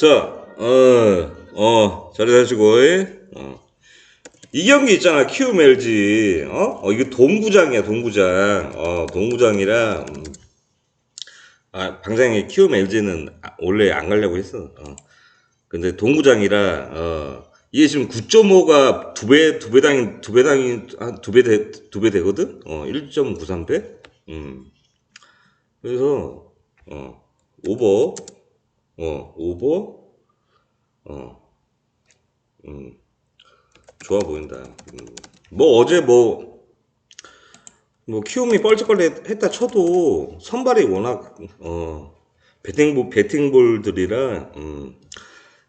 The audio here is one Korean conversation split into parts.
자, 어, 어, 자리 하시고, 어. 이 경기 있잖아, 키움 LG, 어? 어, 이거 동구장이야, 동구장. 어, 동구장이라, 음. 아, 방장에 키움 LG는 원래 안 가려고 했어. 어. 근데 동구장이라, 어, 이게 지금 9.5가 두 배, 두 배당, 두 배당이, 한 두배 돼, 두배 되거든? 어, 1.93배? 음. 그래서, 어, 오버, 어, 오버, 어, 음, 좋아 보인다. 음. 뭐 어제 뭐, 뭐 키움이 뻘쩍거리 했다 쳐도 선발이 워낙 어 배팅볼 배팅볼들이라 음.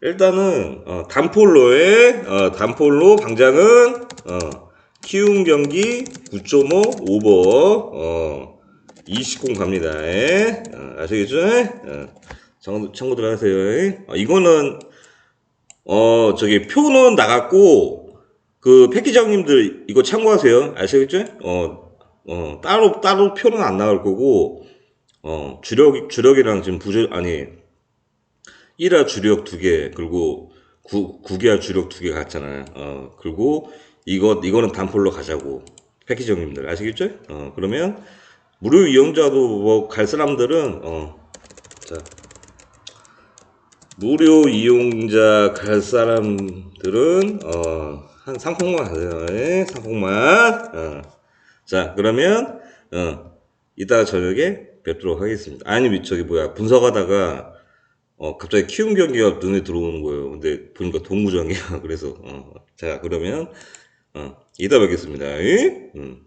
일단은 어, 단폴로의 어, 단폴로 방장은 어, 키움 경기 9.5 오버 어, 20공 갑니다. 예? 어, 아시겠죠? 어, 청, 청구들 하세요. 예? 어, 이거는 어 저기 표는 나갔고 그 패키장님들 이거 참고하세요. 아시겠죠? 어, 어 따로 따로 표는 안 나올 거고 어 주력 주력이랑 지금 부주 아니 1화 주력 두 개, 그리고 9, 9개화 주력 두 개 갔잖아요. 어, 그리고 이거, 이거는 단폴로 가자고. 패키지 형님들. 아시겠죠? 어, 그러면 무료 이용자도 뭐 갈 사람들은, 어, 자. 무료 이용자 갈 사람들은, 어, 한 상품만 가세요. 예? 상품만. 어. 자, 그러면, 어, 이따 저녁에 뵙도록 하겠습니다. 아니, 저기 뭐야, 분석하다가, 어, 갑자기 키움 경기가 눈에 들어오는 거예요. 근데 보니까 동구장이야. 그래서, 어, 자, 그러면, 어, 이따 뵙겠습니다. 예? 음.